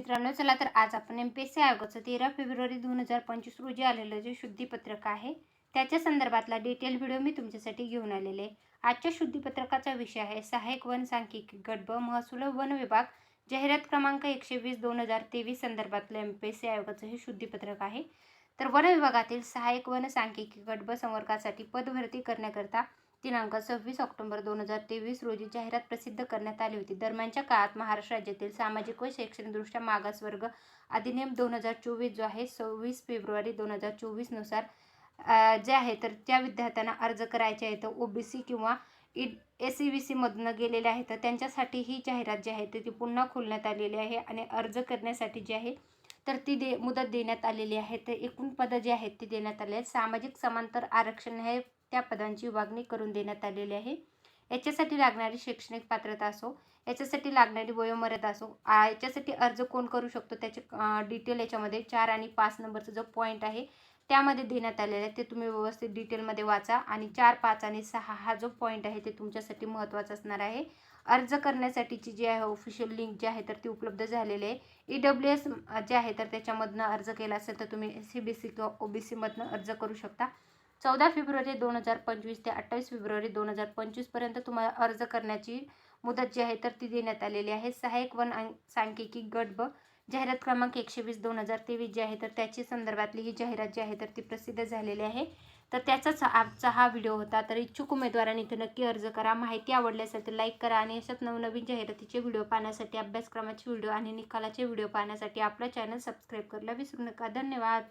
मित्रांनो चला तर आज आपण एम पी एस सी आयोगाचं तेरा फेब्रुवारी दोन हजार पंचवीस रोजी आलेलं जे शुद्धीपत्रक आहे त्याच्या संदर्भातला डिटेल व्हिडिओ मी तुमच्यासाठी घेऊन आलेले आहे. आजच्या शुद्धीपत्रकाचा विषय आहे सहाय्यक वन सांख्यिकी गट ब महसूल वन विभाग जाहिरात क्रमांक एकशे वीस दोन हजार तेवीस संदर्भातलं एम पी एस सी आयोगाचं हे शुद्धीपत्रक आहे. तर वन विभागातील सहाय्यक वन सांख्यिकी गट ब संवर्गासाठी पदभरती करण्याकरता दिनांक सव्वीस ऑक्टोबर दोन हजार तेवीस रोजी जाहिरात प्रसिद्ध करण्यात आली होती. दरम्यानच्या काळात महाराष्ट्र राज्यातील सामाजिक व शैक्षणिकदृष्ट्या मागासवर्ग अधिनियम दोन हजार चोवीस जो आहे सव्वीस फेब्रुवारी दोन हजार चोवीसनुसार जे आहे तर त्या विद्यार्थ्यांना अर्ज करायचे आहे तर ओ बी सी किंवा ई एस सी बी सीमधनं गेलेले आहे तर त्यांच्यासाठी ही जाहिरात जी आहे तर ती पुन्हा खोलण्यात आलेली आहे आणि अर्ज करण्यासाठी जी आहे तर ती दे मुदत देण्यात आलेली आहे. तर एकूण पदं जी आहेत ती देण्यात आली आहेत. सामाजिक समांतर आरक्षण हे त्या पदांची विभागणी करून देण्यात आलेली आहे. याच्यासाठी लागणारी शैक्षणिक पात्रता असो याच्यासाठी लागणारी वयोमर्यादा असो याच्यासाठी अर्ज कोण करू शकतो त्याचे डिटेल याच्यामध्ये चार आणि पाच नंबरचा जो पॉईंट आहे त्यामध्ये देण्यात आलेलं आहे. ते तुम्ही व्यवस्थित डिटेलमध्ये वाचा आणि चार पाच आणि सहा हा जो पॉईंट आहे ते तुमच्यासाठी महत्त्वाचा असणार आहे. अर्ज करण्यासाठीची जी आहे ऑफिशियल लिंक जी आहे तर ती उपलब्ध झालेली आहे. ई डब्ल्यू एस जे आहे तर त्याच्यामधनं अर्ज केला असेल तर तुम्ही सी बी सी किंवा ओ बी सीमधनं अर्ज करू शकता. चौदा फेब्रुवारी दोन हजार पंचवीस ते अठ्ठावीस फेब्रुवारी दोन हजार पंचवीसपर्यंत तुम्हाला अर्ज करण्याची मुदत जी आहे तर ती देण्यात आलेली आहे. सहाय्यक वन सांख्यिकी गट ब जाहिरात क्रमांक एकशे वीस दोन हजार तेवीस जी आहे तर त्याची संदर्भातली ही जाहिरात जी आहे तर ती प्रसिद्ध झालेली आहे. तर त्याचाच आजचा हा व्हिडिओ होता. तर इच्छुक उमेदवारांनी इथे नक्की अर्ज करा. माहिती आवडली असेल तर लाईक करा आणि अशाच नवनवीन जाहिरातीचे व्हिडिओ पाहण्यासाठी अभ्यासक्रमाचे व्हिडिओ आणि निकालाचे व्हिडिओ पाहण्यासाठी आपलं चॅनल सबस्क्राईब करायला विसरू नका. धन्यवाद.